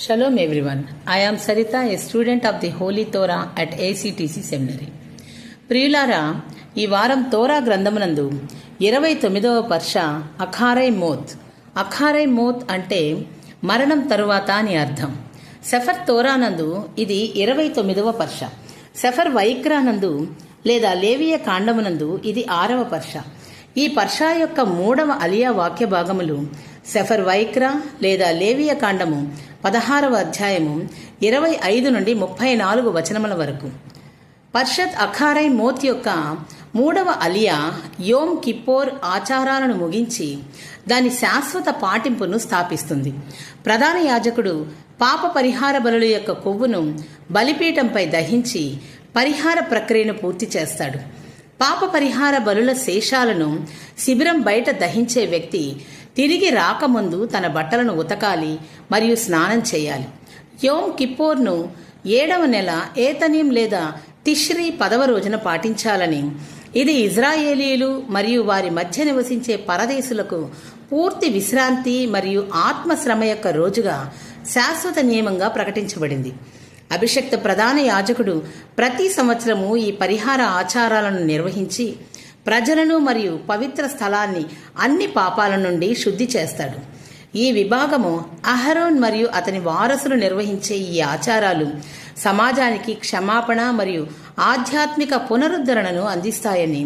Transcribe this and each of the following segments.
Shalom everyone. I am Sarita, a student of the Holy Torah at ACTC Seminary. ప్రియులారా ఈ వారం తోరా గ్రంథమునందు ఇరవై తొమ్మిదవ పర్ష అఖారై మోత్ అఖారై మోత్ అంటే మరణం తరువాత అని అర్థం సెఫర్ తోరానందు ఇది ఇరవై తొమ్మిదవ పర్ష సెఫర్ వైక్రానందు లేదా లేవియ కాండమునందు ఇది ఆరవ పర్ష ఈ పర్షా యొక్క మూడవ అలియా వాక్య భాగములు సెఫర్ వైక్రా లేదా లేవియ కాండము పదహారవ అధ్యాయము ఇరవై ఐదు నుండి ముప్పై నాలుగు వచనముల వరకు. పర్షత్ అఖారై మోత్ యొక్క మూడవ అలియా యోమ్ కిప్పోర్ ఆచారాలను ముగించి దాని శాశ్వత పాటింపును స్థాపిస్తుంది. ప్రధాన యాజకుడు పాప పరిహార బలుల యొక్క కొవ్వును బలిపీఠంపై దహించి పరిహార ప్రక్రియను పూర్తి చేస్తాడు. పాప పరిహార బలుల శేషాలను శిబిరం బయట దహించే వ్యక్తి తిరిగి రాకముందు తన బట్టలను ఉతకాలి మరియు స్నానం చేయాలి. యోమ్ కిప్పోర్ను ఏడవ నెల ఏతనీం లేదా తిష్రీ పదవ రోజున పాటించాలని. ఇది ఇజ్రాయేలీలు మరియు వారి మధ్య నివసించే పరదేశులకు పూర్తి విశ్రాంతి మరియు ఆత్మశ్రమ యొక్క రోజుగా శాశ్వత నియమంగా ప్రకటించబడింది. అభిషక్త ప్రధాన యాజకుడు ప్రతి సంవత్సరము ఈ పరిహార ఆచారాలను నిర్వహించి ప్రజలను మరియు పవిత్ర స్థలాన్ని అన్ని పాపాల నుండి శుద్ధి చేస్తాడు. ఈ విభాగము అహరోన్ మరియు అతని వారసులు నిర్వహించే ఈ ఆచారాలు సమాజానికి క్షమాపణ మరియు ఆధ్యాత్మిక పునరుద్ధరణను అందిస్తాయని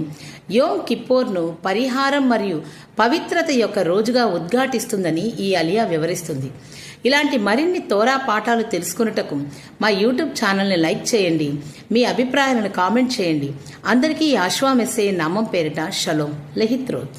యోమ్ కిప్పోర్ను పరిహారం మరియు పవిత్రత యొక్క రోజుగా ఉద్ఘాటిస్తుందని ఈ అలియా వివరిస్తుంది. ఇలాంటి మరిన్ని తోరా పాఠాలు తెలుసుకున్నటకు మా యూట్యూబ్ ఛానల్ని లైక్ చేయండి మీ అభిప్రాయాలను కామెంట్ చేయండి. అందరికీ ఈ ఆశ్వామెస్సే నామం పేరిట షలోం. లెహిత్రోత్